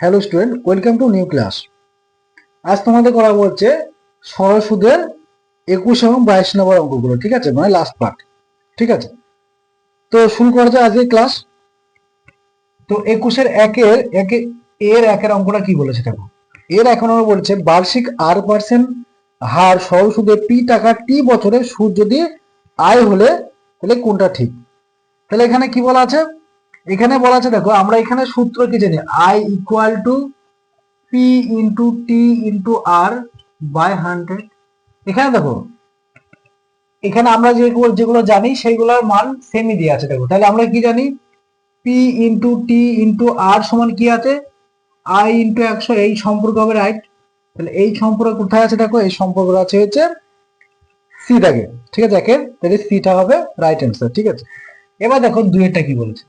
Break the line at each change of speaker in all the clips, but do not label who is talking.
Hello student welcome to new class আজ তোমাদের করা হচ্ছে সরল সুদের একুশ এবং বাইশ নম্বর অঙ্কগুলো, ঠিক আছে? মানে লাস্ট পার্ট ঠিক আছে? তো শুরু করা যায় আজকের ক্লাস তো একুশের একের, একে, এর একের অঙ্কটা কি বলেছে দেখো? এর এখন বলছে বার্ষিক আর পার্সেন্ট হার সরল সুদে পি টাকা টি বছরে সুদ যদি আয় হলে, তাহলে কোনটা ঠিক? তাহলে এখানে কি বলা আছে? এখানে বলা আছে, দেখো, আমরা এখানে সূত্র কি জানি? I equal to P into T into R by hundred এখানে দেখো, এখানে আমরা যেগুলো যেগুলো জানি, সেইগুলোর মান সেমই দিয়ে আছে, দেখো। তাহলে আমরা কি জানি? P into T into R সমান কি আছে? আই ইন্টু একশো, এই সম্পর্ক হবে রাইট তাহলে এই সম্পর্ক কোথায় আছে, দেখো? এই সম্পর্ক আছে হচ্ছে সি থাকে ঠিক আছে, একের, তাহলে সিটা হবে রাইট অ্যান্সার ঠিক আছে? এবার দেখো দুয়েরটা কি বলেছে?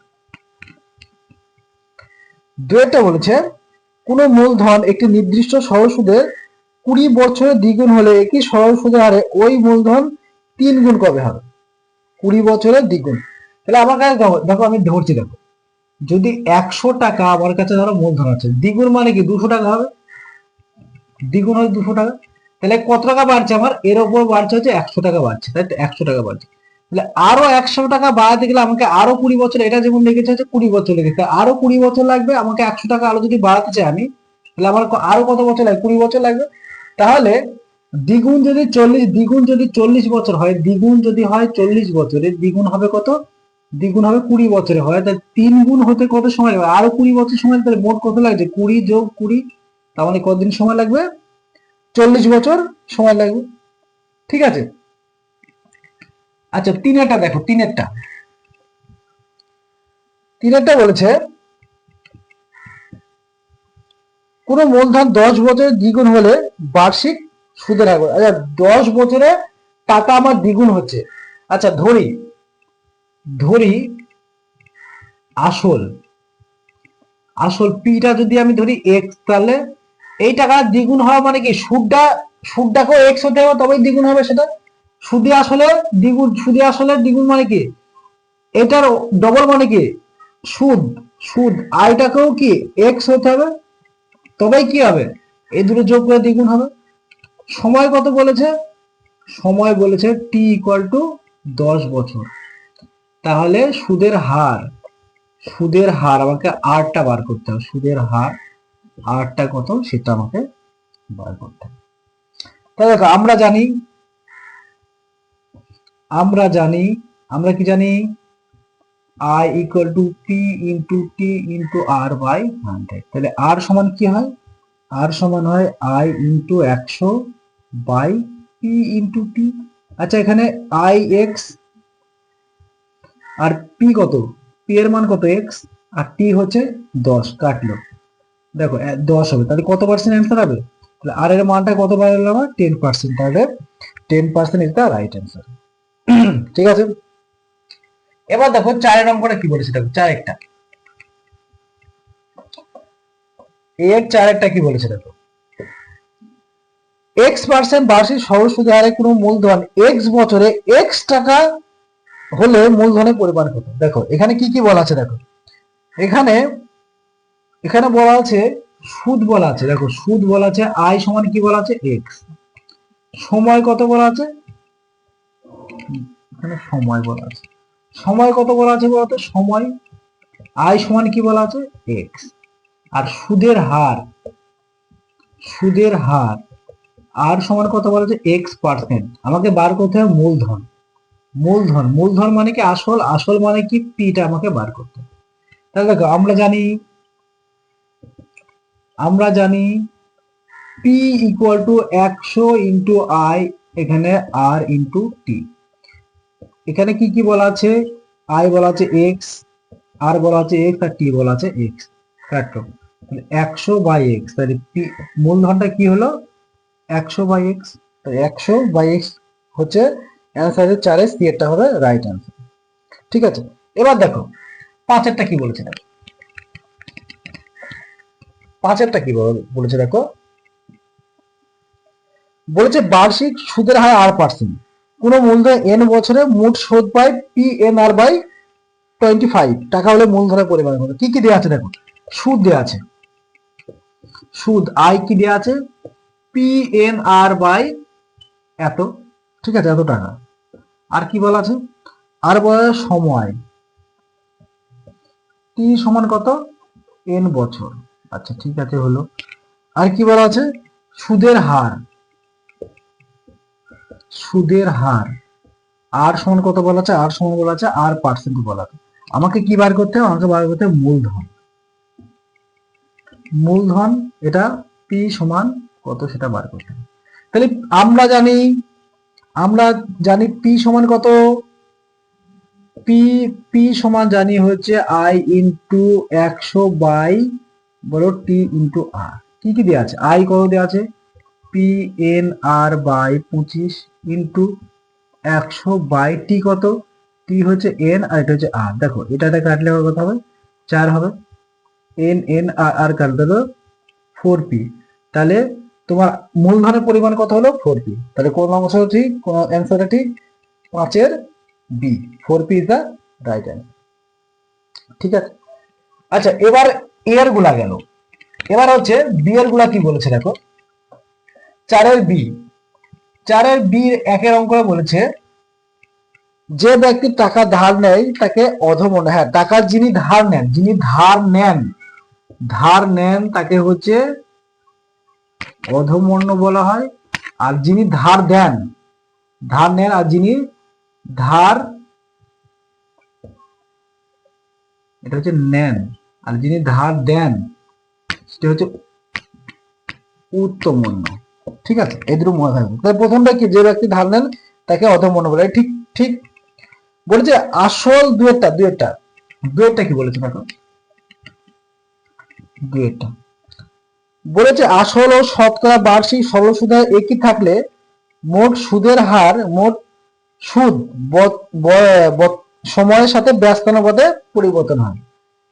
দুয়েরটা বলেছে, কোনো মূলধন একটি নির্দিষ্ট সরল সুদের কুড়ি বছরে দ্বিগুণ হলে একই সরল সুদের হারে ওই মূলধন তিন গুণ কবে হবে? কুড়ি বছরের দ্বিগুণ। তাহলে আমার কাছে দেখো দেখো আমি ধরছি দেখো। যদি একশো টাকা আমার কাছে ধরো মূলধন আছে, দ্বিগুণ মানে কি দুশো টাকা হবে? দ্বিগুণ হয় দুশো টাকা। তাহলে কত টাকা বাড়ছে আমার? এর ওপর বাড়ছে হচ্ছে একশো টাকা বাড়ছে। তাই তো একশো টাকা বাড়ছে। তাহলে আরও একশো টাকা বাড়াতে গেলে আমাকে আরও কুড়ি বছর, এটা যেমন লেগেছে হচ্ছে কুড়ি বছর লেগেছে আরও কুড়ি বছর লাগবে, আমাকে একশো টাকা আরও যদি বাড়াতে চাই আমি, তাহলে আমার আরও কত বছর লাগবে? কুড়ি বছর লাগবে। তাহলে দ্বিগুণ যদি চল্লিশ, দ্বিগুণ যদি চল্লিশ বছর হয়, দ্বিগুণ যদি হয় চল্লিশ বছরে, দ্বিগুণ হবে কত? দ্বিগুণ হবে কুড়ি বছরে হয়, তাহলে তিন গুণ হতে কত সময় লাগবে? আরও কুড়ি বছর সময় তাহলে মোট কত লাগছে কুড়ি যোগ কুড়ি, তার মানে কতদিন সময় লাগবে? চল্লিশ বছর সময় লাগবে। ঠিক আছে? আচ্ছা তিনেরটা দেখো, তিনেরটা। তিনেরটা বলেছে, কোন মূলধন দশ বছরে দ্বিগুণ হলে বার্ষিক সুদের হার আচ্ছা দশ বছরে টাকা আমার দ্বিগুণ হচ্ছে। আচ্ছা ধরি ধরি আসল আসল পিটা যদি আমি ধরি এক্স তাহলে এই টাকা দ্বিগুণ হওয়া মানে কি? সুদটা, সুদটাকেও এক্স হতে হবে, তবেই দ্বিগুণ হবে সেটা? সুদে আসলে দ্বিগুণ, সুদে আসলে দ্বিগুণ মানে কি? এটার ডবল মানে কি? সুদ সুদ আয়টাকেও কি? এক্স হতে হবে। তবেই কি হবে? এই দুটো যোগ করে দ্বিগুণ হবে। সময় কত বলেছে? সময় বলেছে টি ইকুয়াল টু দশ বছর। তাহলে সুদের হার সুদের হার আমাকে আরটা বার করতে হবে। সুদের হার আরটা কত? সেটা আমাকে বার করতে হবে। তাহলে দেখো, আমরা জানি আমরা জানি, আমরা কি জানি? I equal to P into T into R by hundred তাহলে আর সমান কি হয়? আর সমান হয় আই ইন্টু একশো বাই পি ইন্টু টি আচ্ছা এখানে আই এক্স আর পি কত? পি এর মান কত এক্স আর টি হচ্ছে দশ, কাটলো। দেখো দশ হবে। তাহলে কত পার্সেন্ট অ্যান্সার হবে? তাহলে আর এর মানটা কত বাড়লো আমার টেন পার্সেন্ট তাহলে টেন পার্সেন্ট এটা রাইট অ্যান্সার ঠিক আছে? এবার দেখো চারের অঙ্কটা কি বলেছে দেখো, চার একটা। এর চার একটা কি বলেছে দেখো? এক্স পার্সেন্ট বার্ষিক সরল সুদের হারে কোনো মূলধন এক্স বছরে এক্স টাকা হলে মূলধনের পরিমাণ কত? দেখো, এখানে কি কি বলা আছে দেখো? এখানে এখানে বলা আছে, সুদ বলা আছে। দেখো, সুদ বলা আছে আয় সমান কি বলা আছে? এক্স সময় কত বলা আছে? এখানে সময় বলা আছে। সময় কত বলা আছে বলতো? সময় আয় সমান কি বলা আছে? এক্স আর সুদের হার সুদের হার আর সমান কত বলা আছে? এক্স পার্সেন্ট আমাকে বার করতে হবে মূলধন। মূলধন মূলধন মানে কি? আসল আসল মানে কি? পিটা আমাকে বার করতে হবে। তাহলে দেখো, আমরা জানি আমরা জানি পি ইকুয়াল টু একশো ইন্টু আই এখানে আর ইন্টু টি এখানে কি কি বলা আছে? আই বলা আছে এক্স আর বলা আছে এক্স আর টি বলা আছে এক্স একশো বাই এক্স তাহলে মূলধনটা কি হলো? একশো বাই এক্স একশো বাই এক্স হচ্ছে অ্যান্সার চারে সি এরটা হবে রাইট অ্যান্সার ঠিক আছে? এবার দেখো, পাঁচেরটা কি বলেছে দেখো? পাঁচেরটা কি বল- বলেছে দেখো? বলেছে বার্ষিক সুদের হার আর পার্সেন্ট কোন মূলধন এন বছরে মোট সুদ পায় P N R by twenty five টাকা হলে মূলধনের পরিমাণ কত কি কি দেওয়া আছে দেখো? সুদ দেওয়া আছে। সুদ আই কি দেওয়া আছে? পি এন আর বাই এত। ঠিক আছে, এত টাকা। আর কি বলা আছে? আর বলা সময়। টি সমান কত? এন বছর। আচ্ছা ঠিক আছে, হলো। আর কি বলা আছে? সুদের হার। সুদের হার। আর সমান কত বলা আছে? আর সমান বলা আছে, আর পার্সেন্ট বলা আছে। আমাকে কি বার করতে হবে? আমাকে বার করতে হবে মূলধন। মূলধন, এটা পি সমান কত সেটা বার করতে হবে। তাহলে আমরা জানি আমরা জানি পি সমান কত? পি পি সমান জানি হচ্ছে আই ইন্টু একশো বাই বলো টি ইন্টু আর কি কি দেওয়া আছে? আই কত দেওয়া আছে? পি এন আর বাই পঁচিশ ইন্টু একশো বাই টি কত? টি হচ্ছে এন আর এটা হচ্ছে আর দেখো এটা এটা কাটলে কত হবে? চার হবে। এন এন আর আর কাটলে তো ফোর পি তাহলে তোমার মূলধনের পরিমাণ কত হলো? ফোর পি তাহলে কোন অংশ ঠিক কোন অ্যান্সারটা ঠিক পাঁচের B four P is the right answer ঠিক আছে? আচ্ছা এবার এরগুলা গেল। এবার হচ্ছে বি এরগুলা কি বলেছে দেখো? চারের বি। চারের বি একের অঙ্ক বলেছে, যে ব্যক্তি টাকা ধার নেয়, তাকে অধমনে হ্যাঁ টাকা যিনি ধার নেন, যিনি ধার নেন ধার নেন, তাকে হচ্ছে অধমন্য বলা হয়। আর যিনি ধার দেন, ধার নেন, আর যিনি ধার, এটা হচ্ছে নেন। আর যিনি ধার দেন, সেটা হচ্ছে উত্তমন্য ঠিক আছে? এই দুটো মনে থাকবে। তাই প্রথমটা কি? যে ব্যক্তি ধার নেন, তাকে অধমন্য বলে ঠিক ঠিক বলেছে, আসল দুয়েরটা দুয়েরটা। দুয়েরটা কি বলেছে দেখো? দুয়েরটা। বলেছে, আসল ও শতকরা বার্ষিক সরল সুদের একই থাকলে মোট সুদের হার, মোট সুদ সময়ের সাথে ব্যস্তানুপাতে পরিবর্তন হয়।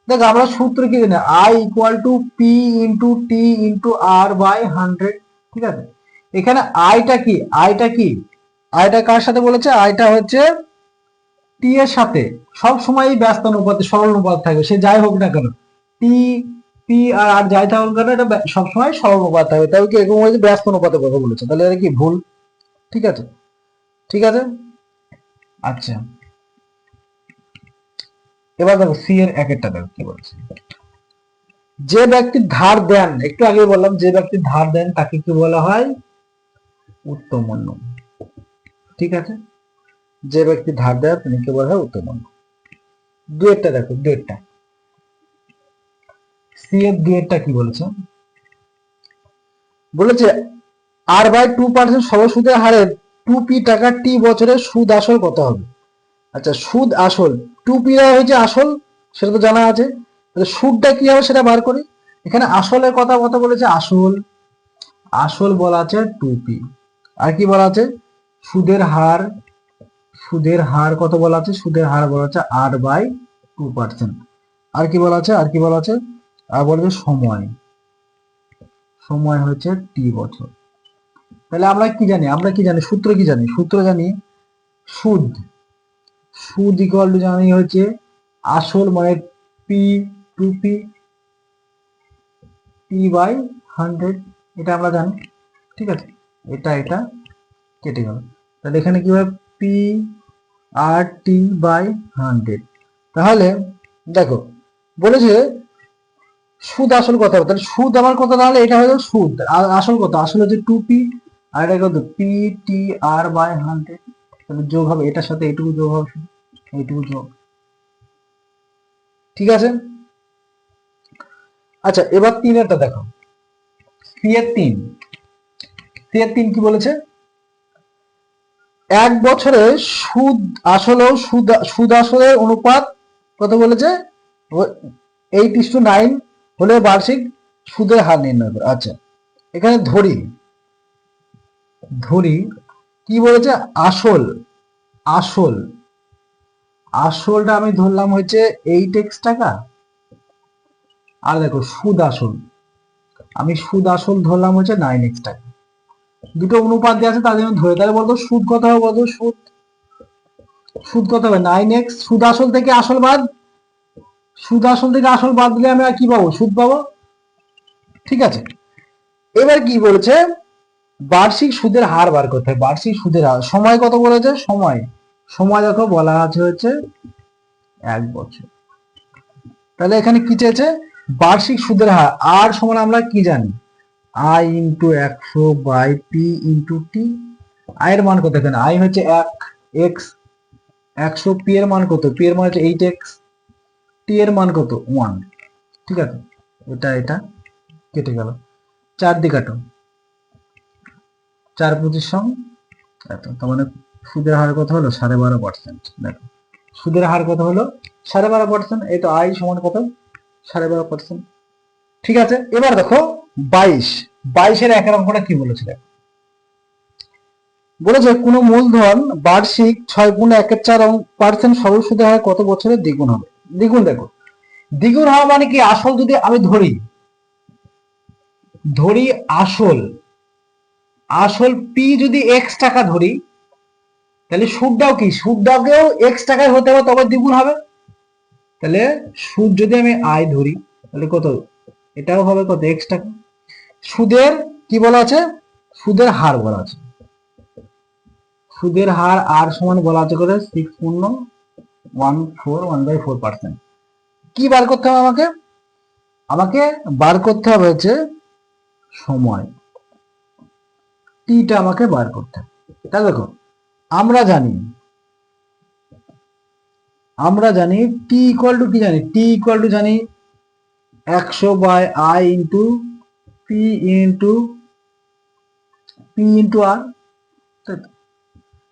দেখ, আমরা সূত্র কি জানি? I equal to P into T into R by hundred ঠিক আছে? এখানে আইটা কি? আইটা কি? আইটা কার সাথে বলেছে? আইটা হচ্ছে টি এর সাথে। সব সময় ব্যস্তানুপাতে সরল অনুপাত থাকবে। সে যাই হোক না কেন। টি পি আর আর যাই থাকুক কেন, এটা সবসময় সরল অনুপাত থাকবে। তাই কি এরকম হয়েছে? ব্যস্ত অনুপাতের কথা বলেছে। তাহলে এটা কি? ভুল। ঠিক আছে? ঠিক আছে? আচ্ছা। এবার দেখো সি এর একেরটা দেখো কি বলছে। যে ব্যক্তি ধার দেন, একটু আগে বললাম, যে ব্যক্তি ধার দেন, তাকে কি বলা হয়? উত্তমন্য। ঠিক আছে? যে ব্যক্তি ধার দেয়, তিনি কে বলা হয় উত্তমন্য। দুয়েরটা দেখো, দুয়েরটা। সি দুয়েরটা কি বলেছে? বলেছে, আর বাই টু পার্সেন্ট সরসুদের হারে টু পি টাকা টি বছরের সুদ আসল কত হবে? আচ্ছা সুদ আসল, টু পি হয়েছে আসল, সেটা তো জানা আছে। সুদটা কি হবে সেটা বার করি। এখানে আসলের কথা কথা বলেছে আসল। আসল বলা আছে টু পি। আর কি বলা আছে? সুদের হার সুদের হার কত বলা আছে? সুদের হার বলা আছে আর বাই টু পার্সেন্ট আর কি বলা আছে? আর কি বলা আছে? আর বলা সময়। সময় হচ্ছে টি বছর। তাহলে আমরা কি জানি? আমরা কি জানি? সূত্র কি জানি? সূত্র জানি সুদ। সুদ ইকুয়াল টু জানি হচ্ছে আসল মানে P two P P by hundred এটা আমরা জানি। ঠিক আছে? এটা এটা কেটে গেল। তাহলে এখানে কি হবে? P R T by hundred তাহলে দেখো, বলেছে সুদ আসল কথা তাহলে সুদ আমার কথা তাহলে এটা হলো সুদ। আর আসল কথা, আসল হচ্ছে টু পি আর এটা কত? P T R by hundred তাহলে যোগ হবে, এটার সাথে এইটুকু যোগ হবে। এইটুকু যোগ। ঠিক আছে? আচ্ছা এবার তিনেরটা দেখো। পি এর তিন। তিন কি বলেছে? এক বছরে সুদ আসলেও সুদ সুদ আসলের অনুপাত কত বলেছে? এইট ইস টু নাইন হলে বার্ষিক সুদের হার নির্ণয় করে আচ্ছা। এখানে ধরি ধরি, কি বলেছে? আসল আসল, আসলটা আমি ধরলাম হচ্ছে এইট এক্স টাকা। আর দেখো, সুদ আসল, আমি সুদ আসল ধরলাম হচ্ছে নাইন এক্স টাকা। দুটো অনুপাত দিয়ে আছে, তার জন্য ধরে, তাহলে বলতো সুদ কত হবে বলতো? সুদ সুদ কত হবে? নাইন এক্স সুদ আসল থেকে আসল বাদ, সুদ আসল থেকে আসল বাদ দিলে আমি আর কি পাবো? সুদ পাবো? ঠিক আছে। এবার কি বলেছে? বার্ষিক সুদের হার বার করতে হবে। বার্ষিক সুদের হার। সময় কত বলেছে? সময়। সময় দেখো, বলা আছে হচ্ছে এক বছর। তাহলে এখানে কি চেয়েছে? বার্ষিক সুদের হার। আর সমান আমরা কি জানি? আই ইন্টু একশো বাই পি ইন্টু টি আয়ের মান কত এখানে? আই হচ্ছে এক এক্স একশো পি এর মান কত? পি এর মান হচ্ছে এইট এক্স টি এর মান কত? ওয়ান ঠিক আছে? এটা এটা কেটে গেল। চার দিয়ে কাটো চার পঁচিশ সং এত। তার মানে সুদের হার কত হলো? সাড়ে বারো পার্সেন্ট দেখো। সুদের হার কত হলো? সাড়ে বারো পার্সেন্ট এই তো আই সমান কত? সাড়ে বারো পার্সেন্ট ঠিক আছে? এবার দেখো বাইশ, বাইশের একের অঙ্কটা কি বলেছিল বলেছে কোনো মূলধন বার্ষিক ছয় গুণ একের চার পার্সেন্ট সরল সুদের হার কত বছরে দ্বিগুণ হবে? দ্বিগুণ দেখো। দ্বিগুণ হওয়া মানে কি? আসল যদি আমি ধরি ধরি আসল আসল পি যদি এক্স টাকা ধরি, তাহলে সুদটাও কি? সুদটাকেও এক্স টাকায় হতে হবে, তবে দ্বিগুণ হবে। তাহলে সুদ যদি আমি আয় ধরি, তাহলে কত? এটাও হবে কত? এক্স টাকা। সুদের কি বলা আছে? সুদের হার বলা আছে। সুদের হার আর সমান বলা আছে করে সিক্স পূর্ণ one four one by four percent কি বার করতে হবে আমাকে? আমাকে বার করতে হবে হচ্ছে সময়। টিটা আমাকে বার করতে হবে। তা দেখো, আমরা জানি আমরা জানি টি ইকুয়াল টু কি জানি? টি ইকুয়াল টু জানি একশো by I into P into P into R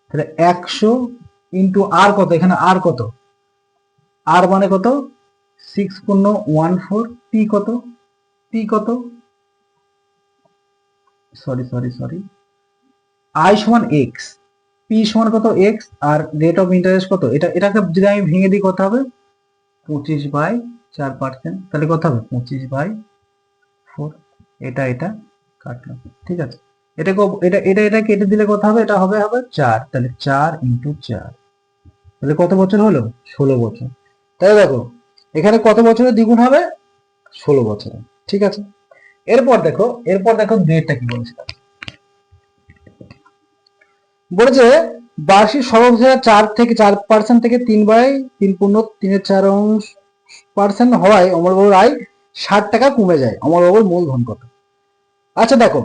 তাহলে একশো ইন্টু আর কত? এখানে আর কত? আর মানে কত? সিক্স পূর্ণ ওয়ান ফোর পি কত? পি কত? সরি সরি সরি আই সমান এক্স পি সমান কত X R rate of interest কত? এটা, এটাকে যদি আমি ভেঙে দিই কত হবে? পঁচিশ বাই চার পার্সেন্ট তাহলে কত হবে? পঁচিশ বাই ফোর এটা এটা কাটলাম ঠিক আছে? এটা কো- এটা এটা এটা কেটে দিলে কত হবে? এটা হবে হবে চার। তাহলে চার ইন্টু চার। তাহলে কত বছর হলো? ষোলো বছর। তাহলে দেখো, এখানে কত বছরে দ্বিগুণ হবে? ষোলো বছরে। ঠিক আছে? এরপর দেখো এরপর দেখো ডেটটা কি বলেছে? বলেছে বার্ষিক সুদের চার থেকে চার পার্সেন্ট থেকে তিন বাই তিন পূর্ণ তিনের চার অংশ পার্সেন্ট হওয়ায় অমরবাবুর আয় ষাট টাকা কমে যায়। অমরবাবুর মূলধন কত? আচ্ছা দেখো।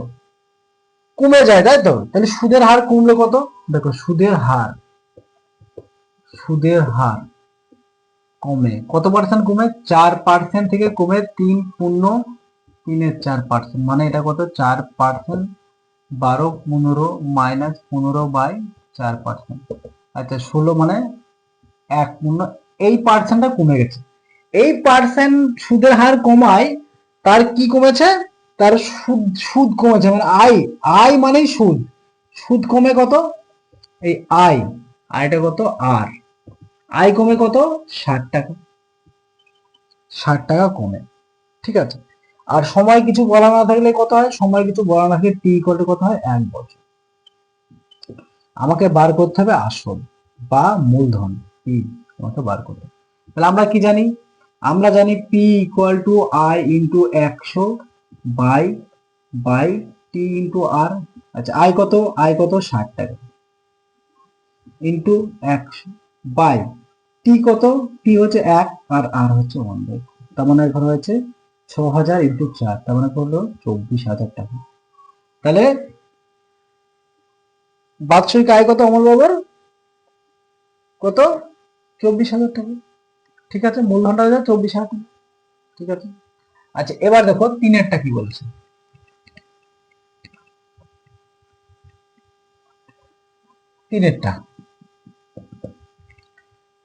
কমে যায়, তাই তো? তাহলে সুদের হার কমলো কত? দেখো, সুদের হার। সুদের হার কমে। কত পার্সেন্ট কমে? চার পার্সেন্ট থেকে কমে তিন পূর্ণ তিনের চার পার্সেন্ট মানে এটা কত? চার পার্সেন্ট বারো পনেরো মাইনাস পনেরো বাই চার পার্সেন্ট আচ্ছা ষোলো মানে এক পূর্ণ। এই পার্সেন্টটা কমে গেছে। এই পার্সেন্ট সুদের হার কমায়, তার কি কমেছে? তার সুদ সুদ কমেছে মানে আয় আয় মানেই সুদ। সুদ কমে কত? এই আয়, আয়টা কত? আর। আয় কমে কত? ষাট টাকা। ষাট টাকা কমে, ঠিক আছে? আর সময় কিছু বলা না থাকলে কত হয়? সময় কিছু বলা না থাকলে টি ইকুয়াল কত হয়? এক বছর। আমাকে বার করতে হবে আসল বা মূলধন। পি আমাকে বার করতে হবে। তাহলে আমরা কি জানি? আমরা জানি P equal to I into একশো by by T into R আচ্ছা আই কত? আই কত? ষাট টাকা। ইন্টু একশো বাই। টি কত? টি হচ্ছে এক আর আর হচ্ছে ওয়ান বাই তার মানে এখানে হচ্ছে ছ হাজার ইন্টু চার, তার মানে করল চব্বিশ হাজার টাকা। তাহলে বাৎসরিক আয় কত অমর বাবার? কত? চব্বিশ হাজার টাকা। ঠিক আছে, মূলধনটা চব্বিশ হাজার টাকা। ঠিক আছে? আচ্ছা এবার দেখো তিনেরটা কি বলছে? তিনেরটা।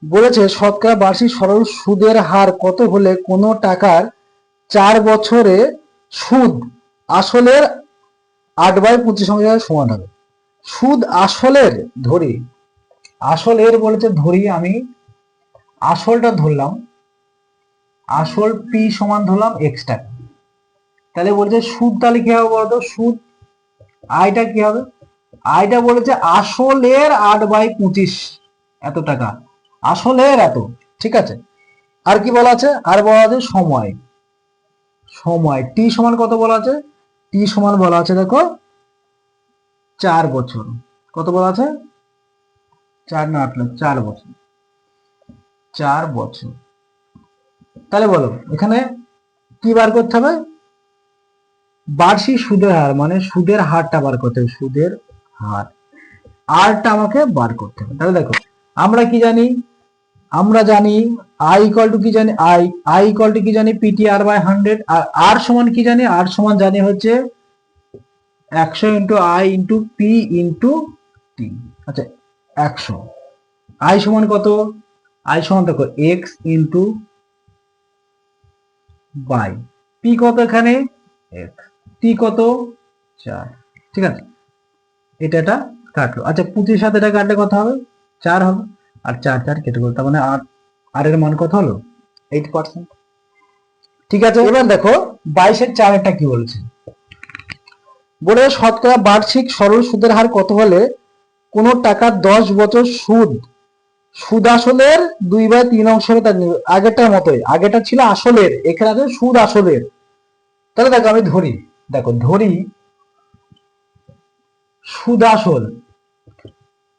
বলেছে, শতকরা বার্ষিক সরল সুদের হার কত হলে কোনো টাকার চার বছরে সুদ আসলের আট বাই পঁচিশ সংখ্যার সমান হবে? সুদ আসলের, ধরি। আসলের বলেছে, ধরি আমি। আসলটা ধরলাম। আসল পি সমান ধরলাম এক্স টাকা তাহলে বলছে সুদ তাহলে কি হবে বলতো? সুদ আয়টা কি হবে? আয়টা বলেছে আসলের আট বাই পঁচিশ এত টাকা। আসলের এত, ঠিক আছে? আর কি বলা আছে? আর বলা আছে সময়। সময়। টি সমান কত বলা আছে? টি সমান বলা আছে দেখো, চার বছর। কত বলা আছে? চার না আট চার বছর। চার বছর। তাহলে বলো, এখানে কি বার করতে হবে? বার্ষিক সুদের হার মানে সুদের হারটা বার করতে হবে, সুদের হার। আরটা আমাকে বার করতে হবে। তাহলে দেখো, আমরা কি জানি? আমরা জানি আই ইকুয়াল টু কি জানি? আই আই ইকুয়াল টু কি জানি? PT R by hundred R R সমান কি জানি? আর সমান জানি হচ্ছে একশো into I into P into T আচ্ছা একশো। আই সমান কত? আই সমান দেখো এক্স ইন্টু বাই। পি কত এখানে? এক। টি কত? চার। ঠিক আছে? এটা এটা কাটলো। আচ্ছা পঁচিশ সাথে এটা কাটলে কত হবে? চার হবে। আর চার চার কেটে গেল। তার মানে আর আর এর মান কত হলো? এইট পার্সেন্ট ঠিক আছে? এবার দেখো, বাইশের চারেরটা কি বলছে? বলে শতকরা বার্ষিক সরল সুদের হার কত হলে কোন টাকার দশ বছর সুদ সুদ আসলের দুই বাই তিন অংশ হবে তার আগেরটার মতোই। আগেরটা ছিল আসলের, এখানে আছে সুদ আসলের তাহলে দেখো আমি ধরি। দেখো, ধরি সুদ আসল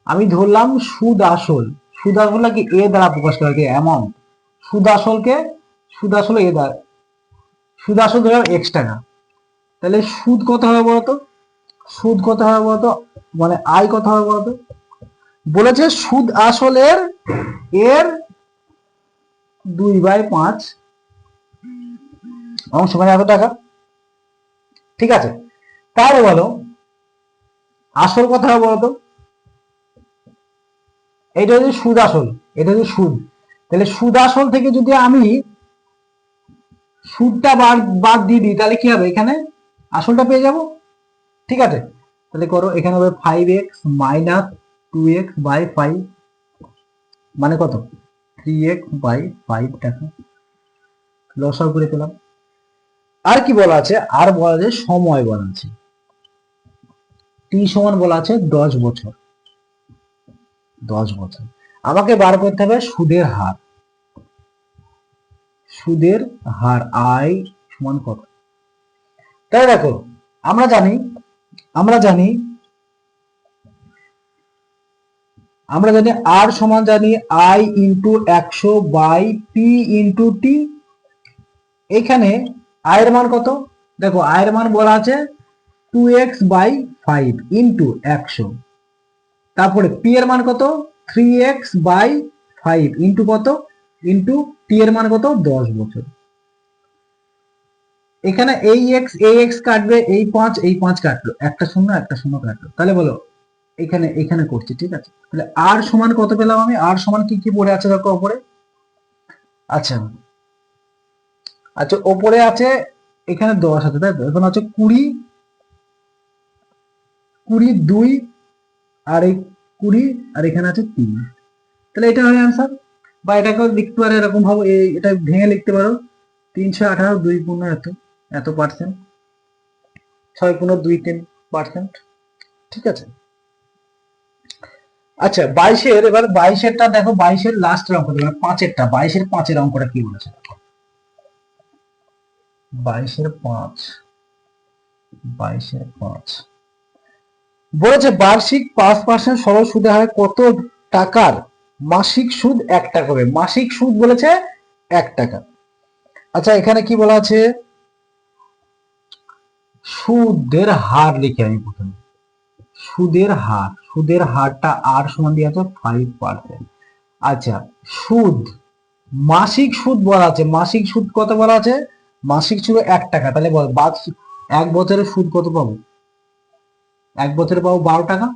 আমি ধরলাম সুদ আসল সুদ আসলকে এ দ্বারা প্রকাশ করা? হয় অ্যামাউন্ট সুদ আসলকে সুদ আসল এ দ্বারা সুদ আসল ধরলাম এক্স টাকা। তাহলে সুদ কত হবে বলতো? সুদ কত হবে বলতো? মানে আয় কত হবে বলতো? বলেছে সুদ আসলের এর দুই বাই পাঁচ। অংশ মানে এত টাকা। ঠিক আছে? তাহলে বলো, আসল কথা বলতো, এটা হচ্ছে সুদ আসল, এটা হচ্ছে সুদ। তাহলে সুদ আসল থেকে যদি আমি সুদটা বাদ বাদ দিয়ে দিই, তাহলে কি হবে? এখানে আসলটা পেয়ে যাব। ঠিক আছে? তাহলে করো, এখানে হবে five X minus two X by মানে কত? থ্রি এক্স বাই ফাইভ টাকা। লসাও করে পেলাম। আর কি বলা আছে? আর বলা আছে সময় বলা আছে। টি সমান বলা আছে দশ বছর। দশ বছর। আমাকে বার করতে হবে সুদের হার। সুদের হার আই সমান কত? তাই দেখো, আমরা জানি আমরা জানি আমরা জানি আর সমান জানি আই ইন্টু একশো বাই পি ইন্টু টি এখানে আয়ের মান কত? দেখো আয়ের মান বলা আছে two X by five into একশো। তারপরে পি এর মান কত? Three X by five into কত? ইন্টু টি এর মান কত? দশ বছর। এখানে এই এক্স এই এক্স কাটবে, এই পাঁচ এই পাঁচ কাটলো। একটা শূন্য একটা শূন্য কাটলো। তাহলে বলো এখানে এখানে করছি, ঠিক আছে? তাহলে আর সমান কত পেলাম আমি? আর সমান কি কি পড়ে আছে দেখো ওপরে? আচ্ছা। আচ্ছা ওপরে আছে, এখানে দশ আছে, তাই তো? এখন আছে কুড়ি কুড়ি দুই, আর এই কুড়ি, আর এখানে আছে তিন। তাহলে এটা হয় অ্যান্সার বা এটাকেও লিখতে পারো এরকম ভাবে এটা ভেঙে লিখতে পারো। তিনশো আঠারো, দুই পূর্ণ এত এত পার্সেন্ট ছয় পূর্ণ দুই তিন পার্সেন্ট ঠিক আছে? আচ্ছা বাইশের, এবার বাইশেরটা দেখো, বাইশের লাস্টের অঙ্ক দেখো পাঁচেরটা, বাইশের পাঁচের অঙ্কটা কি বলেছে। বাইশের পাঁচ বাইশের পাঁচ। বলেছে বার্ষিক পাঁচ পার্সেন্ট সরল সুদে হারে কত টাকার মাসিক সুদ এক টাকা হবে? মাসিক সুদ বলেছে এক টাকা। আচ্ছা এখানে কি বলা আছে? সুদের হার লিখে আমি প্রথমে। সুদের হার, সুদের হারটা আর সমান দিয়ে আছে ফাইভ পার্সেন্ট আচ্ছা সুদ, মাসিক সুদ বলা আছে, মাসিক সুদ কত বলা আছে? মাসিক সুদ এক টাকা, তাহলে বল এক বছরের সুদ কত পাবো? এক বছরে পাবো বারো টাকা।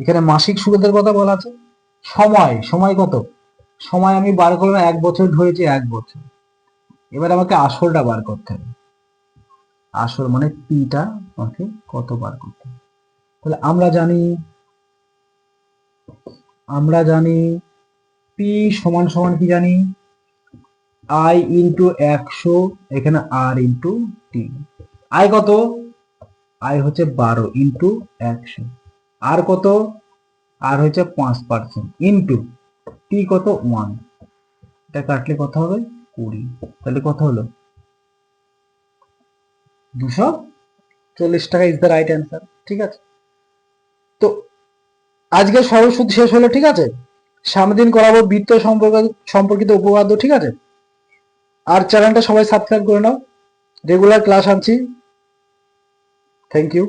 এখানে মাসিক সুদের কথা বলা আছে। সময় সময় কত? সময় আমি বার করলাম, এক বছর ধরেছি এক বছর। এবার আমাকে আসলটা বার করতে হবে। আসল মানে পিটা আমাকে কত বার করতে তাহলে আমরা জানি আমরা জানি পি সমান সমান কি জানি? আই ইন্টু একশো, এখানে আর ইন্টু টি আই কত? আই হচ্ছে বারো ইন্টু একশো। আর কত? আর হচ্ছে পাঁচ পার্সেন্ট ইন্টু টি কত? ওয়ান এটা কাটলে কত হবে? কুড়ি। তাহলে কত হলো? দুশো চল্লিশ টাকা ইজ দ্য রাইট অ্যান্সার ঠিক আছে? তো আজকে সরস্বতী শেষ হলো, ঠিক আছে? সামনের করাবো বৃত্ত সম্পর্ক সম্পর্কিত উপপাদ্য, ঠিক আছে? আর চ্যানেলটা সবাই সাবস্ক্রাইব করে নাও। রেগুলার ক্লাস আনছি। Thank you